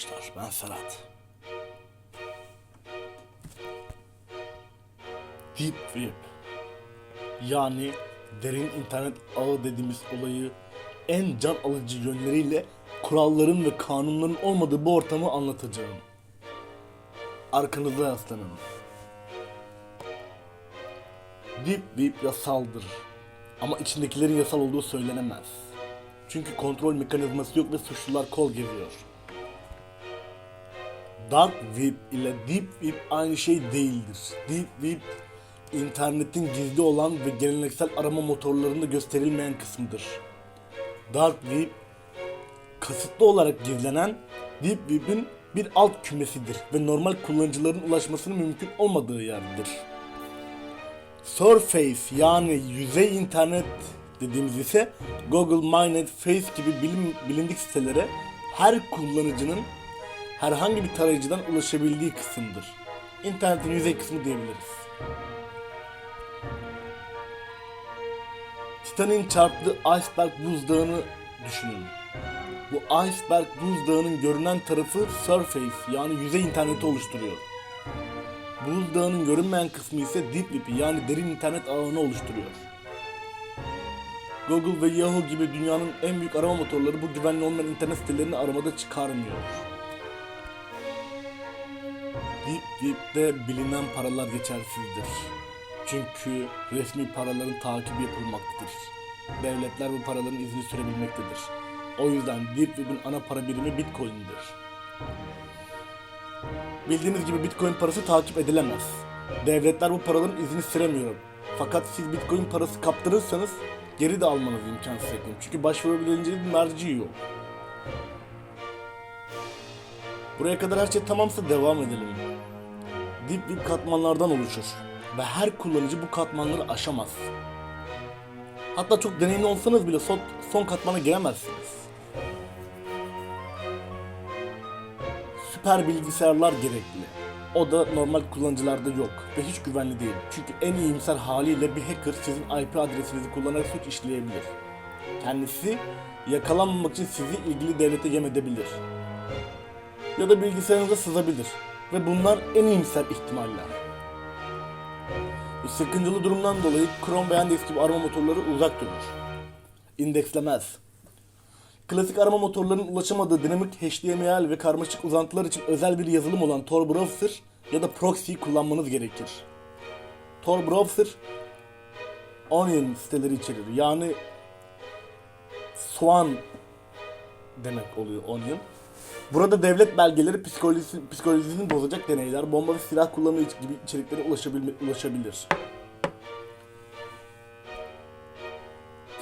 arkadaşlar ben Serhat. Deep Web yani derin internet ağı dediğimiz olayı en can alıcı yönleriyle kuralların ve kanunların olmadığı bu ortamı anlatacağım. Arkanıza yaslanın. Deep Web yasaldır. Ama içindekilerin yasal olduğu söylenemez. Çünkü kontrol mekanizması yok ve suçlular kol geziyor. Dark Web ile Deep Web aynı şey değildir. Deep Web, internetin gizli olan ve geleneksel arama motorlarında gösterilmeyen kısmıdır. Dark Web, kasıtlı olarak gizlenen Deep Web'in bir alt kümesidir ve normal kullanıcıların ulaşmasının mümkün olmadığı yerdir. Surface yani yüzey internet dediğimiz ise Google, Mynet, Face gibi bilim, bilindik sitelere her kullanıcının herhangi bir tarayıcıdan ulaşabildiği kısımdır. İnternetin yüzey kısmı diyebiliriz. Titan'in çarptığı iceberg buzdağını düşünün. Bu iceberg buzdağının görünen tarafı surface yani yüzey interneti oluşturuyor. Buzdağının görünmeyen kısmı ise Deep Web'i yani derin internet ağını oluşturuyor. Google ve Yahoo gibi dünyanın en büyük arama motorları bu güvenli olmayan internet sitelerini aramada çıkarmıyor. Deep Web'de bilinen paralar geçersizdir. Çünkü resmi paraların takibi yapılmaktadır. Devletler bu paraların izini sürebilmektedir. O yüzden Deep Web'in ana para birimi Bitcoin'dir. Bildiğiniz gibi Bitcoin parası takip edilemez. Devletler bu paraların izini süremiyor. Fakat siz Bitcoin parası kaptırırsanız geri de almanız imkansız yakın. Çünkü başvurabileceğiniz merci yok. Buraya kadar her şey tamamsa devam edelim. Deep Web katmanlardan oluşur ve her kullanıcı bu katmanları aşamaz. Hatta çok deneyimli olsanız bile son, son katmana giremezsiniz. Süper bilgisayarlar gerekli. O da normal kullanıcılarda yok ve hiç güvenli değil. Çünkü en iyimser haliyle bir hacker sizin IP adresinizi kullanarak suç işleyebilir. Kendisi yakalanmamak için sizi ilgili devlete yem edebilir. Ya da bilgisayarınıza sızabilir. Ve bunlar en iyimser ihtimaller. Bu sıkıntılı durumdan dolayı Chrome ve Yandex gibi arama motorları uzak durur. İndekslemez. Klasik arama motorlarının ulaşamadığı dinamik HTML ve karmaşık uzantılar için özel bir yazılım olan Tor Browser ya da proxy kullanmanız gerekir. Tor Browser Onion siteleri içerir. Yani soğan demek oluyor Onion. Burada devlet belgeleri psikolojisi, psikolojisini bozacak deneyler, bomba ve silah kullanımı gibi içeriklere ulaşabilir.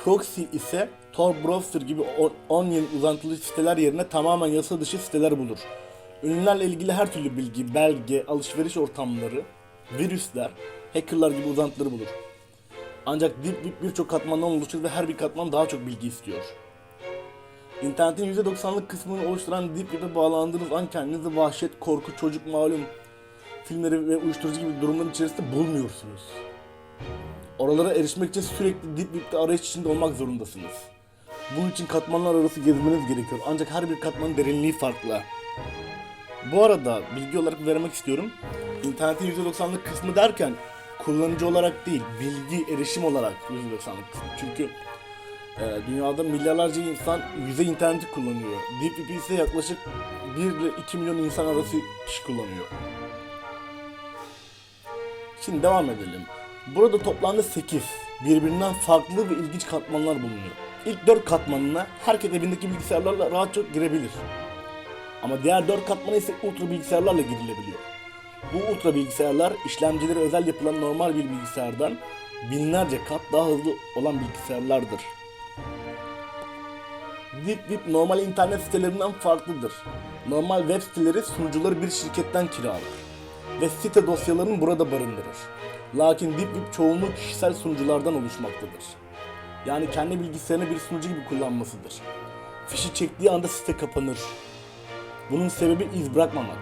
Proxy ise Tor Browser gibi Onion uzantılı siteler yerine tamamen yasa dışı siteler bulur. Ürünlerle ilgili her türlü bilgi, belge, alışveriş ortamları, virüsler, hackerlar gibi uzantıları bulur. Ancak Deep Web birçok katmandan oluşur ve her bir katman daha çok bilgi istiyor. İnternetin %90'lık kısmını oluşturan Deep Web'e bağlandığınız an kendinizi vahşet, korku, çocuk malum filmleri ve uyuşturucu gibi durumların içerisinde bulmuyorsunuz. Oralara erişmek için sürekli Deep Web'de arayış içinde olmak zorundasınız. Bunun için katmanlar arası gezmeniz gerekiyor. Ancak her bir katmanın derinliği farklı. Bu arada bilgi olarak vermek istiyorum. İnternetin %90'lık kısmı derken kullanıcı olarak değil, bilgi erişim olarak %90'lık kısmı. Çünkü ee, dünyada milyarlarca insan yüzey interneti kullanıyor. Deep Web ise yaklaşık 1 ile 2 milyon insan arası kişi kullanıyor. Şimdi devam edelim. Burada toplamda 8 birbirinden farklı ve ilginç katmanlar bulunuyor. İlk 4 katmanına herkes evindeki bilgisayarlarla rahatça girebilir. Ama diğer 4 katmana ise ultra bilgisayarlarla girilebiliyor. Bu ultra bilgisayarlar işlemcileri özel yapılan normal bir bilgisayardan binlerce kat daha hızlı olan bilgisayarlardır. Deep Web normal internet sitelerinden farklıdır. Normal web siteleri sunucuları bir şirketten kiralar ve site dosyalarını burada barındırır. Lakin Deep Web çoğunluğu kişisel sunuculardan oluşmaktadır. Yani kendi bilgisayarını bir sunucu gibi kullanmasıdır. Fişi çektiği anda site kapanır. Bunun sebebi iz bırakmamak,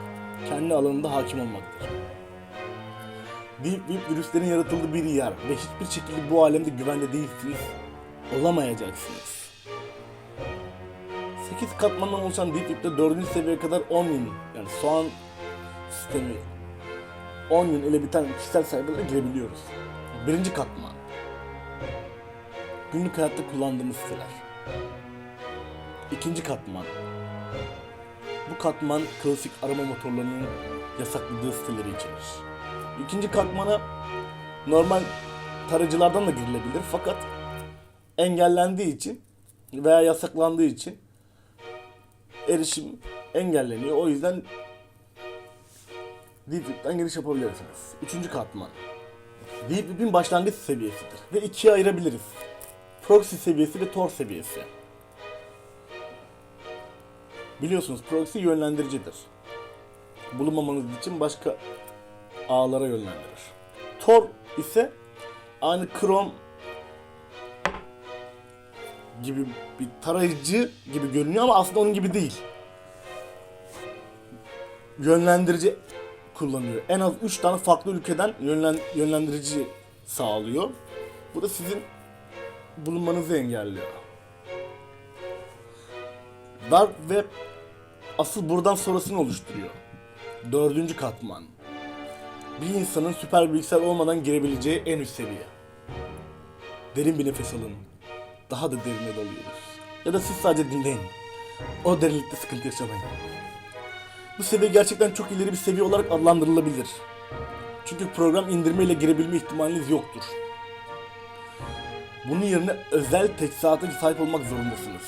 kendi alanında hakim olmaktır. Deep Web virüslerin yaratıldığı bir yer ve hiçbir şekilde bu alemde güvende değilsiniz, olamayacaksınız. 8 katmandan oluşan Deep Web'de 4. seviyeye kadar 10 yıl yani soğan sistemi 10 yıl ile biten kişisel sayfalara girebiliyoruz. Birinci katman. Günlük hayatta kullandığımız siteler. İkinci katman. Bu katman klasik arama motorlarının yasakladığı siteleri içerir. İkinci katmana normal tarayıcılardan da girilebilir fakat engellendiği için veya yasaklandığı için erişim engelleniyor. O yüzden Deep Web'den giriş yapabilirsiniz. Üçüncü katman. Deep Web'in başlangıç seviyesidir ve ikiye ayırabiliriz. Proxy seviyesi ve Tor seviyesi. Biliyorsunuz proxy yönlendiricidir. Bulunmamanız için başka ağlara yönlendirir. Tor ise aynı Chrome gibi bir tarayıcı gibi görünüyor ama aslında onun gibi değil. Yönlendirici kullanıyor. En az 3 tane farklı ülkeden yönlen, yönlendirici sağlıyor. Bu da sizin bulunmanızı engelliyor. Dark Web asıl buradan sonrasını oluşturuyor. Dördüncü katman. Bir insanın süper bilgisayar olmadan girebileceği en üst seviye. Derin bir nefes alın. Daha da derine dalıyoruz. Ya da siz sadece dinleyin. O derinlikte sıkıntı yaşamayın. Bu seviye gerçekten çok ileri bir seviye olarak adlandırılabilir. Çünkü program indirmeyle girebilme ihtimaliniz yoktur. Bunun yerine özel teçhizata sahip olmak zorundasınız.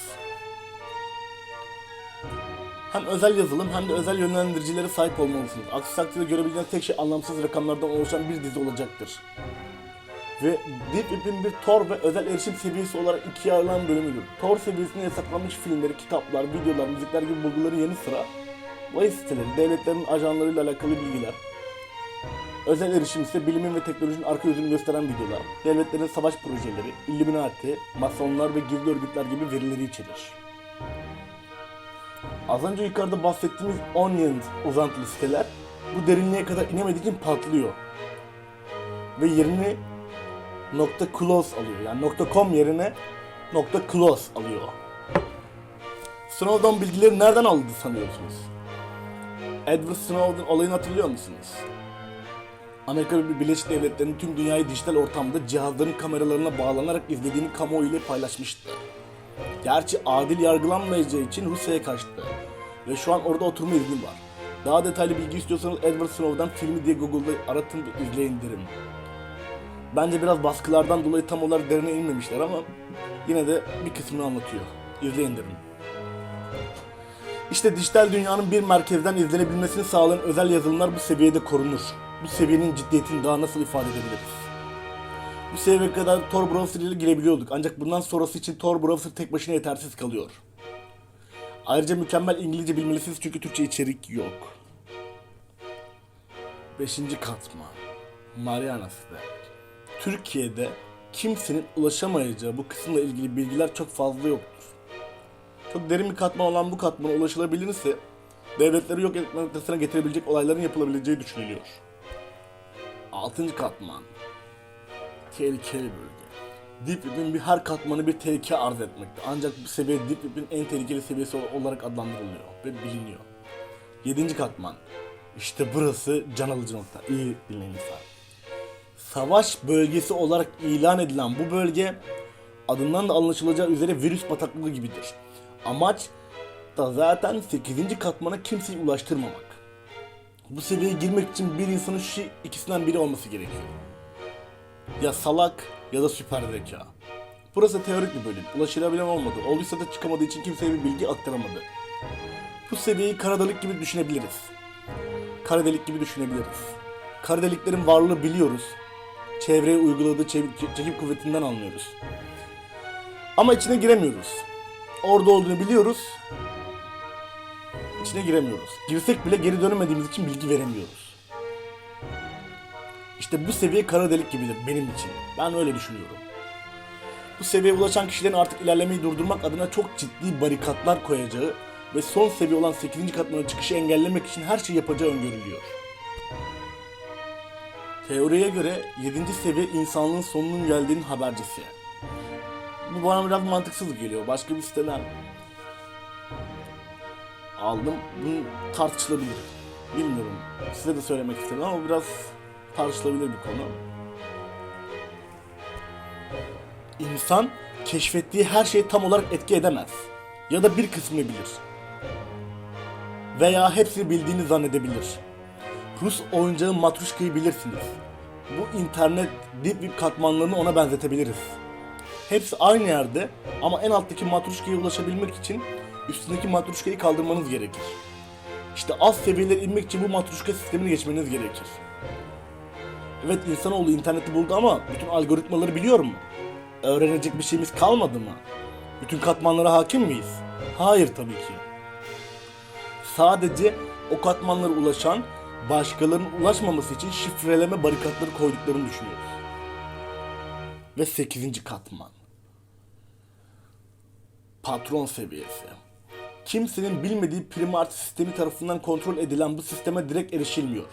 Hem özel yazılım hem de özel yönlendiricilere sahip olmalısınız. Aksi takdirde görebileceğiniz tek şey anlamsız rakamlardan oluşan bir dizi olacaktır. Ve Deep Web'in bir Tor ve özel erişim seviyesi olarak ikiye ayrılan bölümüdür. Tor seviyesinde yasaklanmış filmleri, kitaplar, videolar, müzikler gibi bulguların yanı sıra Vahis siteleri, devletlerin ajanlarıyla alakalı bilgiler, özel erişim ise bilimin ve teknolojinin arka yüzünü gösteren videolar, devletlerin savaş projeleri, Illuminati, masonlar ve gizli örgütler gibi verileri içerir. Az önce yukarıda bahsettiğimiz Onion uzantılı siteler bu derinliğe kadar inemediği için patlıyor. Ve yerini nokta .close alıyor. Yani nokta .com yerine nokta .close alıyor. Snowden bilgileri nereden aldı sanıyorsunuz? Edward Snowden olayını hatırlıyor musunuz? Amerika Birleşik Devletleri'nin tüm dünyayı dijital ortamda cihazların kameralarına bağlanarak izlediğini kamuoyu ile paylaşmıştı. Gerçi adil yargılanmayacağı için Rusya'ya kaçtı. Ve şu an orada oturma izni var. Daha detaylı bilgi istiyorsanız Edward Snowden filmi diye Google'da aratın ve izleyin derim. Bence biraz baskılardan dolayı tam olarak derine inmemişler ama yine de bir kısmını anlatıyor. İzleyin derim. İşte dijital dünyanın bir merkezden izlenebilmesini sağlayan özel yazılımlar bu seviyede korunur. Bu seviyenin ciddiyetini daha nasıl ifade edebiliriz? Bu seviyeye kadar Tor Browser ile girebiliyorduk ancak bundan sonrası için Tor Browser tek başına yetersiz kalıyor. Ayrıca mükemmel İngilizce bilmelisiniz çünkü Türkçe içerik yok. Beşinci katman. Mariana Stack. Türkiye'de kimsenin ulaşamayacağı bu kısımla ilgili bilgiler çok fazla yoktur. Çok derin bir katman olan bu katmana ulaşılabilirse devletleri yok etme noktasına getirebilecek olayların yapılabileceği düşünülüyor. Altıncı katman. Tehlikeli bölge. Deep Web'in bir her katmanı bir tehlike arz etmekte. Ancak bu seviye Deep Web'in en tehlikeli seviyesi olarak adlandırılıyor ve biliniyor. Yedinci katman. İşte burası can alıcı nokta. İyi dinleyin lütfen. Savaş bölgesi olarak ilan edilen bu bölge adından da anlaşılacağı üzere virüs bataklığı gibidir. Amaç da zaten 8. katmana kimseyi ulaştırmamak. Bu seviyeye girmek için bir insanın şu ikisinden biri olması gerekiyor. Ya salak ya da süper zeka. Burası teorik bir bölüm. Ulaşılabilen olmadı. Olduysa da çıkamadığı için kimseye bir bilgi aktaramadı. Bu seviyeyi kara delik gibi düşünebiliriz. Kara delik gibi düşünebiliriz. Kara deliklerin varlığı biliyoruz. Çevreye uyguladığı çekim kuvvetinden anlıyoruz. Ama içine giremiyoruz. Orada olduğunu biliyoruz. İçine giremiyoruz. Girsek bile geri dönemediğimiz için bilgi veremiyoruz. İşte bu seviye kara delik gibidir benim için. Ben öyle düşünüyorum. Bu seviyeye ulaşan kişilerin artık ilerlemeyi durdurmak adına çok ciddi barikatlar koyacağı ve son seviye olan 8. katmana çıkışı engellemek için her şeyi yapacağı öngörülüyor. Teoriye göre 7. seviye insanlığın sonunun geldiğinin habercisi. Bu bana biraz mantıksız geliyor. Başka bir siteden aldım. Bu tartışılabilir. Bilmiyorum. Size de söylemek istedim ama biraz tartışılabilir bir konu. İnsan keşfettiği her şeyi tam olarak etki edemez. Ya da bir kısmını bilir. Veya hepsini bildiğini zannedebilir. Rus oyuncağı Matruşka'yı bilirsiniz. Bu internet deep web katmanlarını ona benzetebiliriz. Hepsi aynı yerde ama en alttaki matruşkaya ulaşabilmek için üstündeki matruşkayı kaldırmanız gerekir. İşte alt seviyelere inmek için bu matruşka sistemini geçmeniz gerekir. Evet insanoğlu interneti buldu ama bütün algoritmaları biliyor mu? Öğrenecek bir şeyimiz kalmadı mı? Bütün katmanlara hakim miyiz? Hayır tabii ki. Sadece o katmanlara ulaşan, başkalarının ulaşmaması için şifreleme barikatları koyduklarını düşünüyoruz. Ve 8. katman. Patron seviyesi. Kimsenin bilmediği primarti sistemi tarafından kontrol edilen bu sisteme direkt erişilmiyor.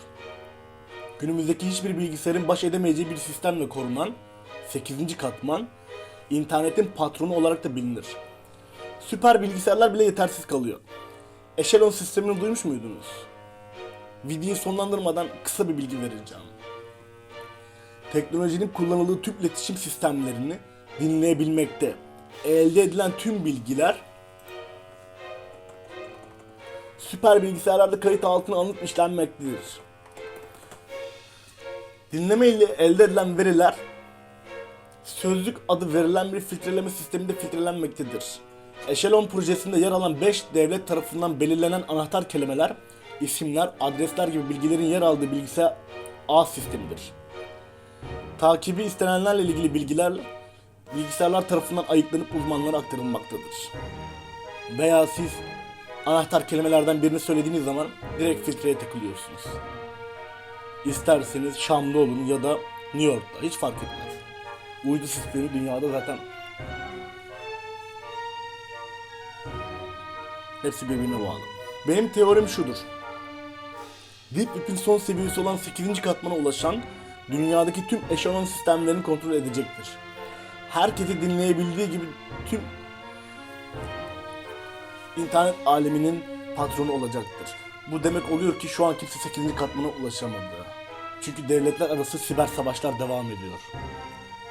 Günümüzdeki hiçbir bilgisayarın baş edemeyeceği bir sistemle korunan 8. katman internetin patronu olarak da bilinir. Süper bilgisayarlar bile yetersiz kalıyor. Echelon sistemini duymuş muydunuz? Videoyu sonlandırmadan kısa bir bilgi vereceğim. Teknolojinin kullanıldığı tüm iletişim sistemlerini dinleyebilmekte. Elde edilen tüm bilgiler süper bilgisayarlarda kayıt altına alınıp işlenmektedir. Dinleme ile elde edilen veriler sözlük adı verilen bir filtreleme sisteminde filtrelenmektedir. Echelon projesinde yer alan 5 devlet tarafından belirlenen anahtar kelimeler, isimler, adresler gibi bilgilerin yer aldığı bilgisayar ağ sistemidir. Takibi istenenlerle ilgili bilgiler bilgisayarlar tarafından ayıklanıp uzmanlara aktarılmaktadır. Veya siz anahtar kelimelerden birini söylediğiniz zaman direkt filtreye takılıyorsunuz. İsterseniz Şam'da olun ya da New York'ta hiç fark etmez. Uydu sistemi dünyada zaten hepsi birbirine bağlı. Benim teorim şudur. Deep Web'in son seviyesi olan 8. katmana ulaşan dünyadaki tüm eşelon sistemlerini kontrol edecektir. Herkesi dinleyebildiği gibi tüm internet aleminin patronu olacaktır. Bu demek oluyor ki şu an kimse 8. katmana ulaşamadı. Çünkü devletler arası siber savaşlar devam ediyor.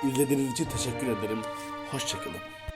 İzlediğiniz için teşekkür ederim. Hoşçakalın.